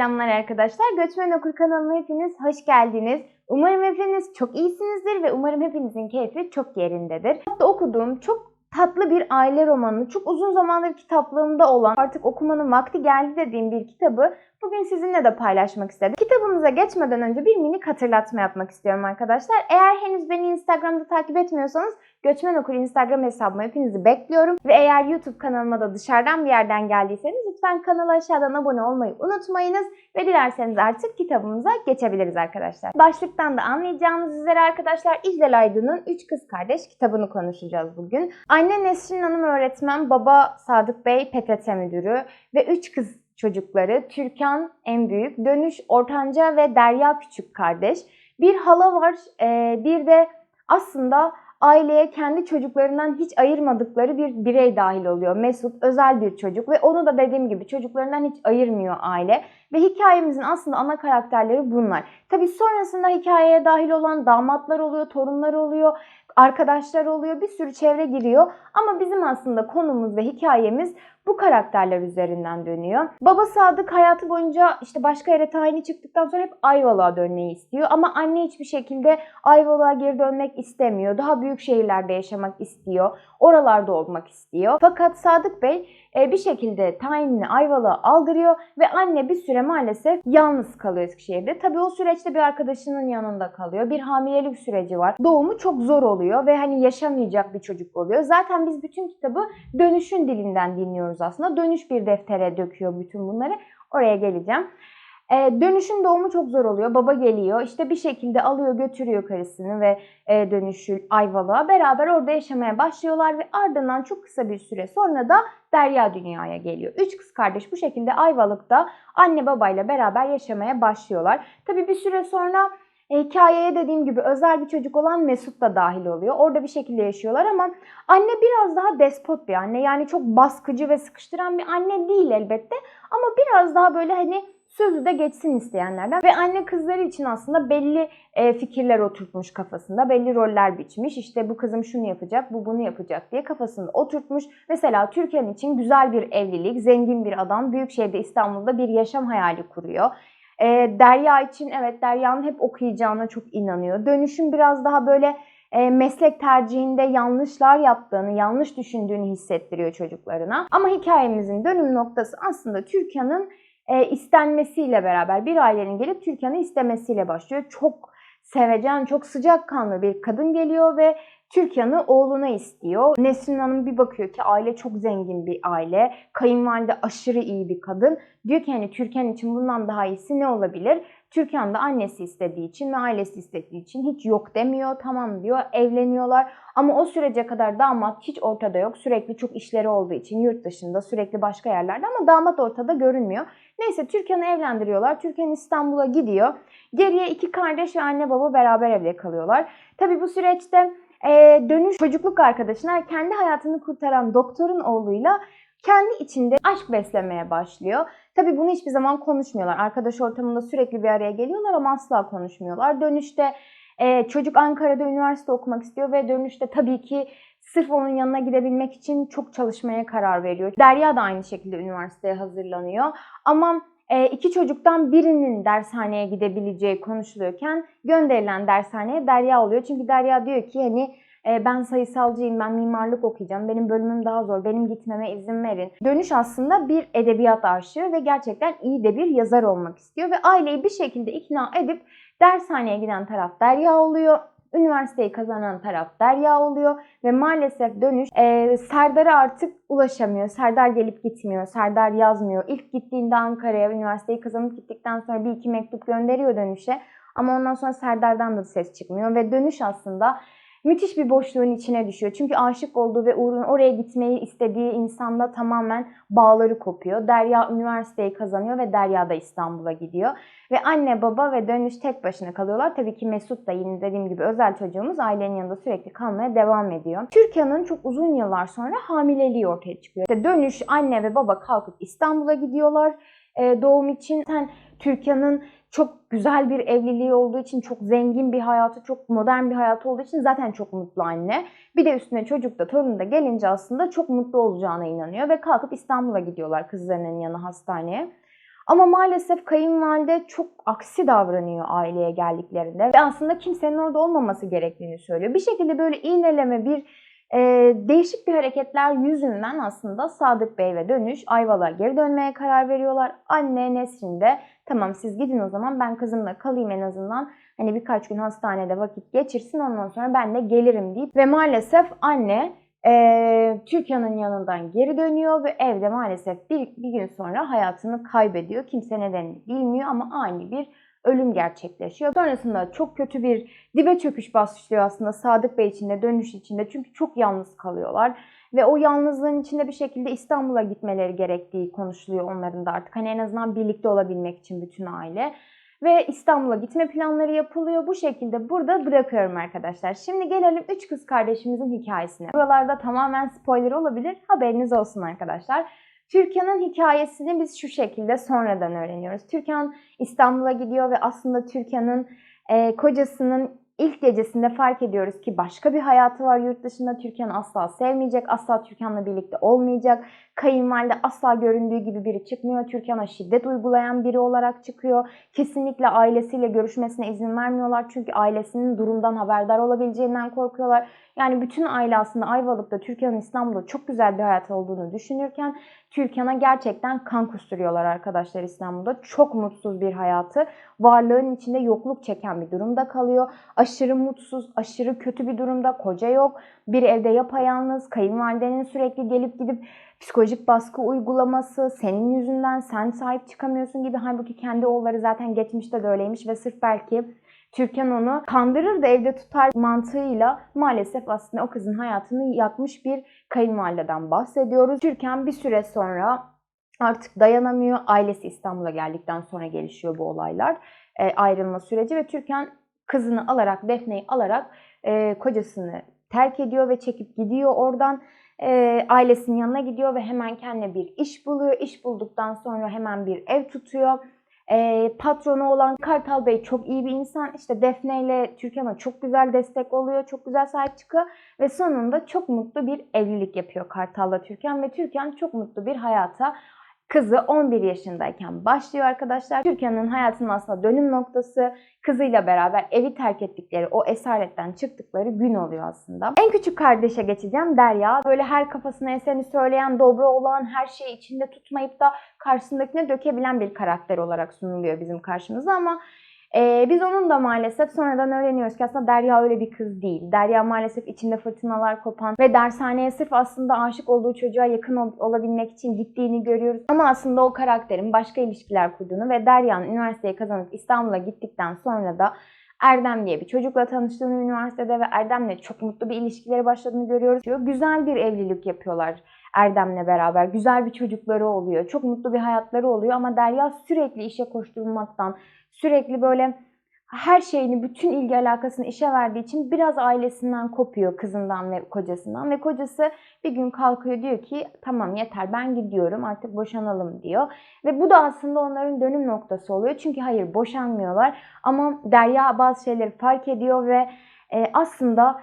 Selamlar arkadaşlar. Göçmen Okur kanalıma hepiniz hoş geldiniz. Umarım hepiniz çok iyisinizdir ve umarım hepinizin keyfi çok yerindedir. Hatta okuduğum çok tatlı bir aile romanı, çok uzun zamandır kitaplığımda olan, artık okumanın vakti geldi dediğim bir kitabı bugün sizinle de paylaşmak istedim. Kitabımıza geçmeden önce bir minik hatırlatma yapmak istiyorum arkadaşlar. Eğer henüz beni Instagram'da takip etmiyorsanız Göçmen Okur Instagram hesabıma hepinizi bekliyorum. Ve eğer YouTube kanalıma da dışarıdan bir yerden geldiyseniz lütfen kanala aşağıdan abone olmayı unutmayınız. Ve dilerseniz artık kitabımıza geçebiliriz arkadaşlar. Başlıktan da anlayacağınız üzere arkadaşlar İclal Aydın'ın Üç Kız Kardeş kitabını konuşacağız bugün. Anne Nesrin Hanım öğretmen, baba Sadık Bey PTT müdürü ve üç kız çocukları Türkan en büyük, Dönüş ortanca ve Derya küçük kardeş. Bir hala var, ee, bir de aslında aileye kendi çocuklarından hiç ayırmadıkları bir birey dahil oluyor. Mesut özel bir çocuk ve onu da dediğim gibi çocuklarından hiç ayırmıyor aile. Ve hikayemizin aslında ana karakterleri bunlar. Tabi sonrasında hikayeye dahil olan damatlar oluyor, torunlar oluyor, arkadaşlar oluyor, bir sürü çevre giriyor. Ama bizim aslında konumuz ve hikayemiz bu karakterler üzerinden dönüyor. Baba Sadık hayatı boyunca işte başka yere tayini çıktıktan sonra hep Ayvalık'a dönmeyi istiyor. Ama anne hiçbir şekilde Ayvalık'a geri dönmek istemiyor. Daha büyük şehirlerde yaşamak istiyor. Oralarda olmak istiyor. Fakat Sadık Bey e, bir şekilde tayinini Ayvalık'a aldırıyor ve anne bir süre maalesef yalnız kalıyor Eskişehir'de. Tabii o süreçte bir arkadaşının yanında kalıyor. Bir hamilelik süreci var. Doğumu çok zor oluyor ve hani yaşamayacak bir çocuk oluyor. Zaten biz bütün kitabı dönüşün dilinden dinliyoruz aslında. Dönüş bir deftere döküyor bütün bunları. Oraya geleceğim. E, dönüşün doğumu çok zor oluyor. Baba geliyor işte bir şekilde alıyor götürüyor karısını ve e, dönüşü Ayvalık'a. Beraber orada yaşamaya başlıyorlar ve ardından çok kısa bir süre sonra da Derya dünyaya geliyor. Üç kız kardeş bu şekilde Ayvalık'ta anne babayla beraber yaşamaya başlıyorlar. Tabii bir süre sonra hikayeye dediğim gibi özel bir çocuk olan Mesut da dahil oluyor. Orada bir şekilde yaşıyorlar ama anne biraz daha despot bir anne. Yani çok baskıcı ve sıkıştıran bir anne değil elbette. Ama biraz daha böyle hani sözü de geçsin isteyenlerden. Ve anne kızları için aslında belli e, fikirler oturtmuş kafasında. Belli roller biçmiş. İşte bu kızım şunu yapacak, bu bunu yapacak diye kafasında oturtmuş. Mesela Türkan için güzel bir evlilik, zengin bir adam, büyük şehirde İstanbul'da bir yaşam hayali kuruyor. E, Derya için evet Derya'nın hep okuyacağına çok inanıyor. Dönüşüm biraz daha böyle e, meslek tercihinde yanlışlar yaptığını, yanlış düşündüğünü hissettiriyor çocuklarına. Ama hikayemizin dönüm noktası aslında Türkan'ın e, istenmesiyle beraber bir ailenin gelip Türkan'ı istemesiyle başlıyor. Çok sevecen, çok sıcakkanlı bir kadın geliyor ve Türkan'ı oğluna istiyor. Nesrin Hanım bir bakıyor ki aile çok zengin bir aile. Kayınvalide aşırı iyi bir kadın. Diyor ki hani Türkan için bundan daha iyisi ne olabilir? Türkan da annesi istediği için ve ailesi istediği için hiç yok demiyor. Tamam diyor. Evleniyorlar. Ama o sürece kadar damat hiç ortada yok. Sürekli çok işleri olduğu için yurt dışında sürekli başka yerlerde ama damat ortada görünmüyor. Neyse Türkan'ı evlendiriyorlar. Türkan İstanbul'a gidiyor. Geriye iki kardeş ve anne baba beraber evde kalıyorlar. Tabi bu süreçte e, dönüş çocukluk arkadaşına kendi hayatını kurtaran doktorun oğluyla kendi içinde aşk beslemeye başlıyor. Tabii bunu hiçbir zaman konuşmuyorlar. Arkadaş ortamında sürekli bir araya geliyorlar ama asla konuşmuyorlar. Dönüşte e, çocuk Ankara'da üniversite okumak istiyor ve dönüşte tabii ki sırf onun yanına gidebilmek için çok çalışmaya karar veriyor. Derya da aynı şekilde üniversiteye hazırlanıyor. Ama e, iki çocuktan birinin dershaneye gidebileceği konuşuluyorken gönderilen dershaneye Derya oluyor. Çünkü Derya diyor ki hani e, ben sayısalcıyım, ben mimarlık okuyacağım, benim bölümüm daha zor, benim gitmeme izin verin. Dönüş aslında bir edebiyat aşığı ve gerçekten iyi de bir yazar olmak istiyor ve aileyi bir şekilde ikna edip dershaneye giden taraf Derya oluyor. Üniversiteyi kazanan taraf Derya oluyor ve maalesef dönüş e, Serdar'a artık ulaşamıyor. Serdar gelip gitmiyor, Serdar yazmıyor. İlk gittiğinde Ankara'ya üniversiteyi kazanıp gittikten sonra bir iki mektup gönderiyor dönüşe. Ama ondan sonra Serdar'dan da ses çıkmıyor ve dönüş aslında müthiş bir boşluğun içine düşüyor. Çünkü aşık olduğu ve uğruna oraya gitmeyi istediği insanla tamamen bağları kopuyor. Derya üniversiteyi kazanıyor ve Derya da İstanbul'a gidiyor. Ve anne baba ve dönüş tek başına kalıyorlar. Tabii ki Mesut da yine dediğim gibi özel çocuğumuz ailenin yanında sürekli kalmaya devam ediyor. Türkiye'nin çok uzun yıllar sonra hamileliği ortaya çıkıyor. İşte dönüş anne ve baba kalkıp İstanbul'a gidiyorlar doğum için. Sen Türkiye'nin çok güzel bir evliliği olduğu için, çok zengin bir hayatı, çok modern bir hayatı olduğu için zaten çok mutlu anne. Bir de üstüne çocuk da torun da gelince aslında çok mutlu olacağına inanıyor ve kalkıp İstanbul'a gidiyorlar kızlarının yanı hastaneye. Ama maalesef kayınvalide çok aksi davranıyor aileye geldiklerinde ve aslında kimsenin orada olmaması gerektiğini söylüyor. Bir şekilde böyle iğneleme bir e, değişik bir hareketler yüzünden aslında Sadık Bey ve Dönüş Ayvalık'a geri dönmeye karar veriyorlar. Anne Nesrin de tamam siz gidin o zaman ben kızımla kalayım en azından hani birkaç gün hastanede vakit geçirsin ondan sonra ben de gelirim deyip ve maalesef anne e, Türkiye'nin yanından geri dönüyor ve evde maalesef bir, bir gün sonra hayatını kaybediyor. Kimse nedenini bilmiyor ama ani bir ölüm gerçekleşiyor. Sonrasında çok kötü bir dibe çöküş başlıyor aslında Sadık Bey içinde, dönüş içinde. Çünkü çok yalnız kalıyorlar. Ve o yalnızlığın içinde bir şekilde İstanbul'a gitmeleri gerektiği konuşuluyor onların da artık. Hani en azından birlikte olabilmek için bütün aile. Ve İstanbul'a gitme planları yapılıyor. Bu şekilde burada bırakıyorum arkadaşlar. Şimdi gelelim üç kız kardeşimizin hikayesine. Buralarda tamamen spoiler olabilir. Haberiniz olsun arkadaşlar. Türkan'ın hikayesini biz şu şekilde sonradan öğreniyoruz. Türkan İstanbul'a gidiyor ve aslında Türkan'ın e, kocasının ilk gecesinde fark ediyoruz ki başka bir hayatı var yurt dışında. Türkan asla sevmeyecek, asla Türkan'la birlikte olmayacak. Kayınvalide asla göründüğü gibi biri çıkmıyor. Türkan'a şiddet uygulayan biri olarak çıkıyor. Kesinlikle ailesiyle görüşmesine izin vermiyorlar. Çünkü ailesinin durumdan haberdar olabileceğinden korkuyorlar. Yani bütün aile aslında Ayvalık'ta Türkan'ın İstanbul'da çok güzel bir hayat olduğunu düşünürken Türkan'a gerçekten kan kusturuyorlar arkadaşlar İstanbul'da. Çok mutsuz bir hayatı, varlığın içinde yokluk çeken bir durumda kalıyor. Aşırı mutsuz, aşırı kötü bir durumda, koca yok. Bir evde yapayalnız, kayınvalidenin sürekli gelip gidip psikolojik baskı uygulaması, senin yüzünden sen sahip çıkamıyorsun gibi. Halbuki kendi oğulları zaten geçmişte de öyleymiş ve sırf belki Türkan onu kandırır da evde tutar mantığıyla maalesef aslında o kızın hayatını yakmış bir kayınvalideden bahsediyoruz. Türkan bir süre sonra artık dayanamıyor. Ailesi İstanbul'a geldikten sonra gelişiyor bu olaylar. E, ayrılma süreci ve Türkan kızını alarak, Defne'yi alarak e, kocasını terk ediyor ve çekip gidiyor oradan. E, ailesinin yanına gidiyor ve hemen kendine bir iş buluyor. İş bulduktan sonra hemen bir ev tutuyor. E, patronu olan Kartal Bey çok iyi bir insan. İşte Defne ile Türkan'a çok güzel destek oluyor. Çok güzel sahip çıkıyor. Ve sonunda çok mutlu bir evlilik yapıyor Kartal'la Türkan. Ve Türkan çok mutlu bir hayata Kızı 11 yaşındayken başlıyor arkadaşlar. Türkan'ın hayatının aslında dönüm noktası kızıyla beraber evi terk ettikleri, o esaretten çıktıkları gün oluyor aslında. En küçük kardeşe geçeceğim Derya. Böyle her kafasına eseni söyleyen, dobra olan, her şeyi içinde tutmayıp da karşısındakine dökebilen bir karakter olarak sunuluyor bizim karşımıza ama ee, biz onun da maalesef sonradan öğreniyoruz ki aslında Derya öyle bir kız değil. Derya maalesef içinde fırtınalar kopan ve dershaneye sırf aslında aşık olduğu çocuğa yakın ol- olabilmek için gittiğini görüyoruz. Ama aslında o karakterin başka ilişkiler kurduğunu ve Derya'nın üniversiteyi kazanıp İstanbul'a gittikten sonra da Erdem diye bir çocukla tanıştığını üniversitede ve Erdem'le çok mutlu bir ilişkileri başladığını görüyoruz. Güzel bir evlilik yapıyorlar Erdem'le beraber. Güzel bir çocukları oluyor. Çok mutlu bir hayatları oluyor ama Derya sürekli işe koşturmaktan, sürekli böyle her şeyini, bütün ilgi alakasını işe verdiği için biraz ailesinden kopuyor kızından ve kocasından. Ve kocası bir gün kalkıyor diyor ki tamam yeter ben gidiyorum artık boşanalım diyor. Ve bu da aslında onların dönüm noktası oluyor. Çünkü hayır boşanmıyorlar ama Derya bazı şeyleri fark ediyor ve e, aslında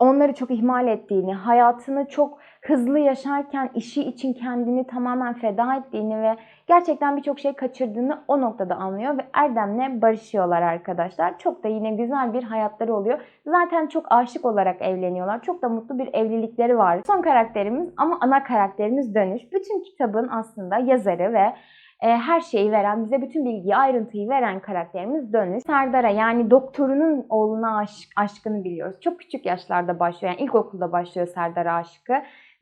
onları çok ihmal ettiğini, hayatını çok hızlı yaşarken işi için kendini tamamen feda ettiğini ve gerçekten birçok şey kaçırdığını o noktada anlıyor ve Erdem'le barışıyorlar arkadaşlar. Çok da yine güzel bir hayatları oluyor. Zaten çok aşık olarak evleniyorlar. Çok da mutlu bir evlilikleri var. Son karakterimiz ama ana karakterimiz Dönüş. Bütün kitabın aslında yazarı ve e, her şeyi veren, bize bütün bilgiyi, ayrıntıyı veren karakterimiz Dönüş. Serdar'a yani doktorunun oğluna aşk, aşkını biliyoruz. Çok küçük yaşlarda başlıyor. Yani ilkokulda başlıyor Serdar'a aşkı.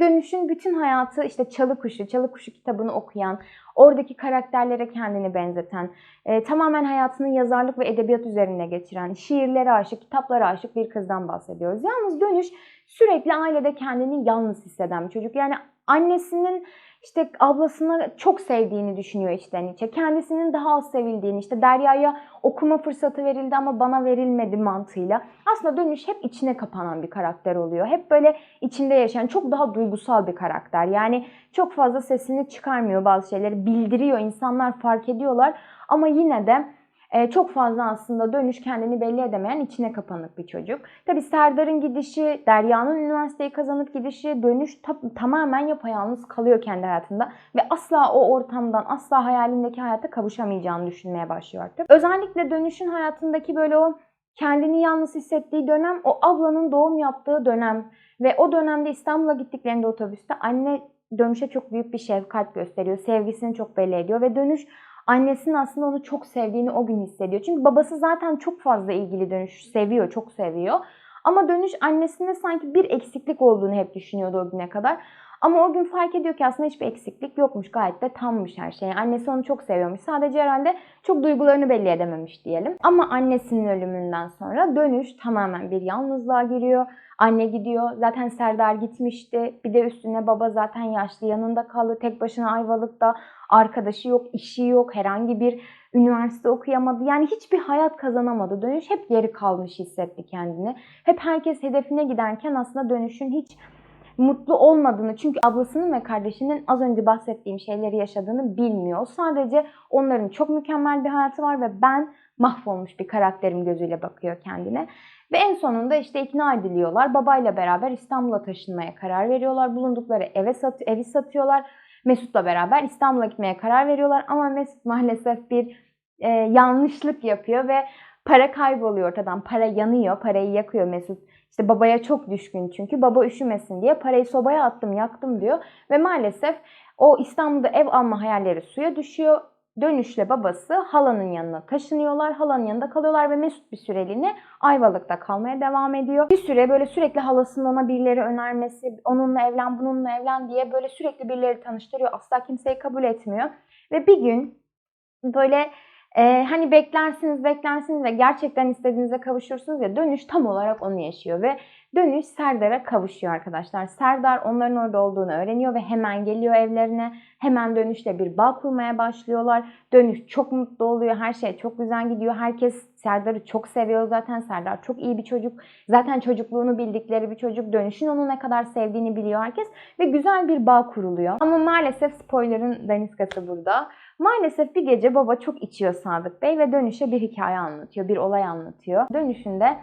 Dönüş'ün bütün hayatı işte Çalı Kuşu, Çalı Kuşu kitabını okuyan, oradaki karakterlere kendini benzeten, e, tamamen hayatını yazarlık ve edebiyat üzerine geçiren, şiirlere aşık, kitaplara aşık bir kızdan bahsediyoruz. Yalnız Dönüş sürekli ailede kendini yalnız hisseden bir çocuk. Yani annesinin işte ablasını çok sevdiğini düşünüyor içten içe. Kendisinin daha az sevildiğini, işte Derya'ya okuma fırsatı verildi ama bana verilmedi mantığıyla. Aslında dönüş hep içine kapanan bir karakter oluyor. Hep böyle içinde yaşayan, çok daha duygusal bir karakter. Yani çok fazla sesini çıkarmıyor bazı şeyleri, bildiriyor. İnsanlar fark ediyorlar ama yine de e, çok fazla aslında dönüş kendini belli edemeyen içine kapanık bir çocuk. Tabi Serdar'ın gidişi, Derya'nın üniversiteyi kazanıp gidişi, dönüş ta- tamamen yapayalnız kalıyor kendi hayatında ve asla o ortamdan, asla hayalindeki hayata kavuşamayacağını düşünmeye başlıyor artık. Özellikle dönüşün hayatındaki böyle o kendini yalnız hissettiği dönem o ablanın doğum yaptığı dönem ve o dönemde İstanbul'a gittiklerinde otobüste anne dönüşe çok büyük bir şefkat gösteriyor. Sevgisini çok belli ediyor ve dönüş annesinin aslında onu çok sevdiğini o gün hissediyor. Çünkü babası zaten çok fazla ilgili dönüş seviyor, çok seviyor. Ama dönüş annesinde sanki bir eksiklik olduğunu hep düşünüyordu o güne kadar. Ama o gün fark ediyor ki aslında hiçbir eksiklik yokmuş. Gayet de tammış her şey. Annesi onu çok seviyormuş. Sadece herhalde çok duygularını belli edememiş diyelim. Ama annesinin ölümünden sonra dönüş tamamen bir yalnızlığa giriyor. Anne gidiyor. Zaten Serdar gitmişti. Bir de üstüne baba zaten yaşlı yanında kaldı. Tek başına Ayvalık'ta. Arkadaşı yok, işi yok. Herhangi bir üniversite okuyamadı. Yani hiçbir hayat kazanamadı. Dönüş hep geri kalmış hissetti kendini. Hep herkes hedefine giderken aslında dönüşün hiç mutlu olmadığını çünkü ablasının ve kardeşinin az önce bahsettiğim şeyleri yaşadığını bilmiyor. Sadece onların çok mükemmel bir hayatı var ve ben mahvolmuş bir karakterim gözüyle bakıyor kendine. Ve en sonunda işte ikna ediliyorlar. Babayla beraber İstanbul'a taşınmaya karar veriyorlar. Bulundukları eve sat evi satıyorlar. Mesut'la beraber İstanbul'a gitmeye karar veriyorlar. Ama Mesut maalesef bir e, yanlışlık yapıyor ve para kayboluyor ortadan. Para yanıyor, parayı yakıyor Mesut. İşte babaya çok düşkün çünkü baba üşümesin diye parayı sobaya attım yaktım diyor. Ve maalesef o İstanbul'da ev alma hayalleri suya düşüyor. Dönüşle babası halanın yanına taşınıyorlar. Halanın yanında kalıyorlar ve Mesut bir süreliğine Ayvalık'ta kalmaya devam ediyor. Bir süre böyle sürekli halasının ona birileri önermesi, onunla evlen, bununla evlen diye böyle sürekli birileri tanıştırıyor. Asla kimseyi kabul etmiyor. Ve bir gün böyle ee, hani beklersiniz beklersiniz ve gerçekten istediğinize kavuşursunuz ya dönüş tam olarak onu yaşıyor ve dönüş Serdar'a kavuşuyor arkadaşlar. Serdar onların orada olduğunu öğreniyor ve hemen geliyor evlerine. Hemen dönüşle bir bağ kurmaya başlıyorlar. Dönüş çok mutlu oluyor. Her şey çok güzel gidiyor. Herkes Serdar'ı çok seviyor zaten. Serdar çok iyi bir çocuk. Zaten çocukluğunu bildikleri bir çocuk. Dönüşün onu ne kadar sevdiğini biliyor herkes. Ve güzel bir bağ kuruluyor. Ama maalesef spoiler'ın daniskası burada. Maalesef bir gece baba çok içiyor Sadık Bey ve dönüşe bir hikaye anlatıyor, bir olay anlatıyor. Dönüşünde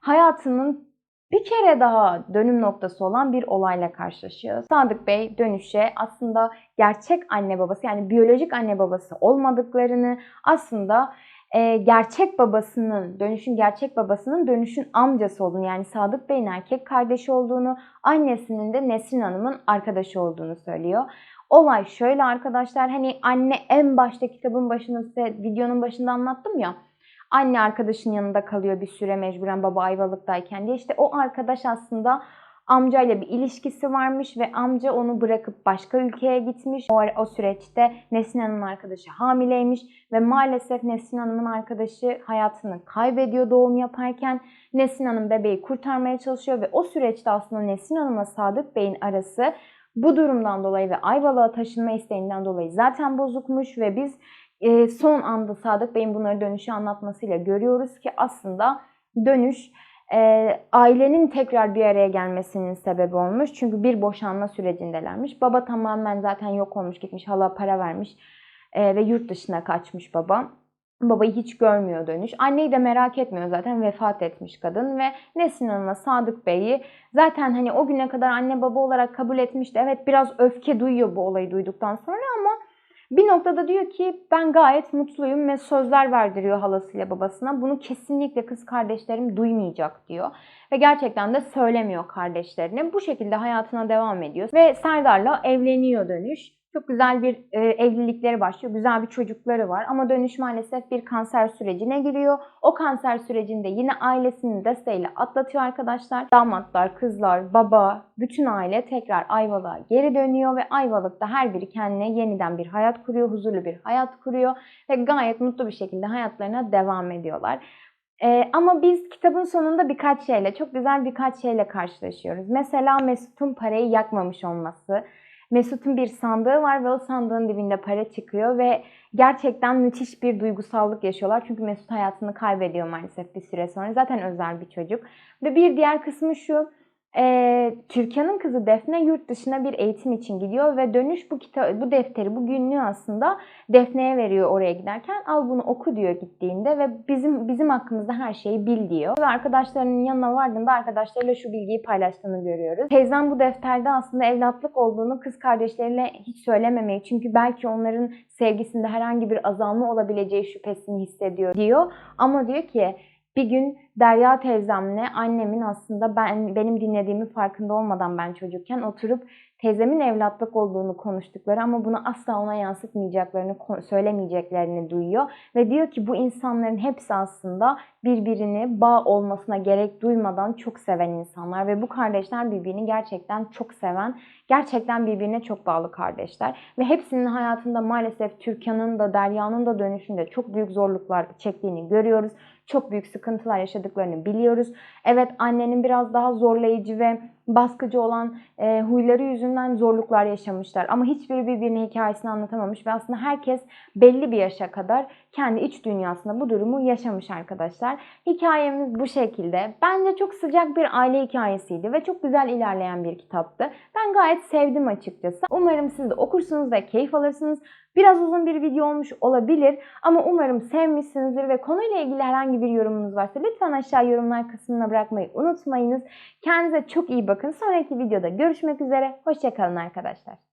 hayatının bir kere daha dönüm noktası olan bir olayla karşılaşıyor. Sadık Bey dönüşe aslında gerçek anne babası yani biyolojik anne babası olmadıklarını aslında e, gerçek babasının, dönüşün gerçek babasının dönüşün amcası olduğunu yani Sadık Bey'in erkek kardeşi olduğunu, annesinin de Nesrin Hanım'ın arkadaşı olduğunu söylüyor. Olay şöyle arkadaşlar hani anne en başta kitabın başında size videonun başında anlattım ya. Anne arkadaşın yanında kalıyor bir süre mecburen baba Ayvalık'tayken diye. İşte o arkadaş aslında amcayla bir ilişkisi varmış ve amca onu bırakıp başka ülkeye gitmiş. O, o süreçte Nesin Hanım'ın arkadaşı hamileymiş ve maalesef Nesin Hanım'ın arkadaşı hayatını kaybediyor doğum yaparken. Nesin Hanım bebeği kurtarmaya çalışıyor ve o süreçte aslında Nesin Hanım'la Sadık Bey'in arası bu durumdan dolayı ve Ayvalık'a taşınma isteğinden dolayı zaten bozukmuş ve biz e, son anda Sadık Bey'in bunları dönüşü anlatmasıyla görüyoruz ki aslında dönüş e, ailenin tekrar bir araya gelmesinin sebebi olmuş. Çünkü bir boşanma sürecindelermiş. Baba tamamen zaten yok olmuş gitmiş hala para vermiş e, ve yurt dışına kaçmış baba. Babayı hiç görmüyor dönüş. Anneyi de merak etmiyor zaten vefat etmiş kadın ve Nesin Hanım'la Sadık Bey'i zaten hani o güne kadar anne baba olarak kabul etmişti. Evet biraz öfke duyuyor bu olayı duyduktan sonra ama bir noktada diyor ki ben gayet mutluyum ve sözler verdiriyor halasıyla babasına. Bunu kesinlikle kız kardeşlerim duymayacak diyor. Ve gerçekten de söylemiyor kardeşlerine. Bu şekilde hayatına devam ediyor. Ve Serdar'la evleniyor dönüş. Çok güzel bir e, evlilikleri başlıyor. Güzel bir çocukları var. Ama dönüş maalesef bir kanser sürecine giriyor. O kanser sürecinde yine ailesinin desteğiyle atlatıyor arkadaşlar. Damatlar, kızlar, baba, bütün aile tekrar Ayvalık'a geri dönüyor ve Ayvalık'ta her biri kendine yeniden bir hayat kuruyor, huzurlu bir hayat kuruyor ve gayet mutlu bir şekilde hayatlarına devam ediyorlar. Ee, ama biz kitabın sonunda birkaç şeyle, çok güzel birkaç şeyle karşılaşıyoruz. Mesela Mesut'un parayı yakmamış olması, Mesut'un bir sandığı var ve o sandığın dibinde para çıkıyor ve gerçekten müthiş bir duygusallık yaşıyorlar. Çünkü Mesut hayatını kaybediyor maalesef bir süre sonra. Zaten özel bir çocuk. Ve bir diğer kısmı şu. Ee, Türkan'ın kızı Defne yurt dışına bir eğitim için gidiyor ve dönüş bu kitap bu defteri bu günlüğü aslında Defne'ye veriyor oraya giderken. Al bunu oku diyor gittiğinde ve bizim bizim hakkımızda her şeyi bil diyor. Ve arkadaşlarının yanına vardığında arkadaşlarıyla şu bilgiyi paylaştığını görüyoruz. Teyzem bu defterde aslında evlatlık olduğunu kız kardeşleriyle hiç söylememeyi çünkü belki onların sevgisinde herhangi bir azalma olabileceği şüphesini hissediyor diyor. Ama diyor ki bir gün Derya teyzemle annemin aslında ben benim dinlediğimi farkında olmadan ben çocukken oturup teyzemin evlatlık olduğunu konuştukları ama bunu asla ona yansıtmayacaklarını, söylemeyeceklerini duyuyor. Ve diyor ki bu insanların hepsi aslında birbirini bağ olmasına gerek duymadan çok seven insanlar. Ve bu kardeşler birbirini gerçekten çok seven, gerçekten birbirine çok bağlı kardeşler. Ve hepsinin hayatında maalesef Türkan'ın da Derya'nın da dönüşünde çok büyük zorluklar çektiğini görüyoruz. Çok büyük sıkıntılar yaşadıklarını biliyoruz. Evet annenin biraz daha zorlayıcı ve baskıcı olan e, huyları yüzünden zorluklar yaşamışlar. Ama hiçbiri birbirine hikayesini anlatamamış ve aslında herkes belli bir yaşa kadar kendi iç dünyasında bu durumu yaşamış arkadaşlar. Hikayemiz bu şekilde. Bence çok sıcak bir aile hikayesiydi ve çok güzel ilerleyen bir kitaptı. Ben gayet sevdim açıkçası. Umarım siz de okursunuz ve keyif alırsınız. Biraz uzun bir video olmuş olabilir ama umarım sevmişsinizdir ve konuyla ilgili herhangi bir yorumunuz varsa lütfen aşağı yorumlar kısmına bırakmayı unutmayınız. Kendinize çok iyi bakın. Sonraki videoda görüşmek üzere. Hoşçakalın arkadaşlar.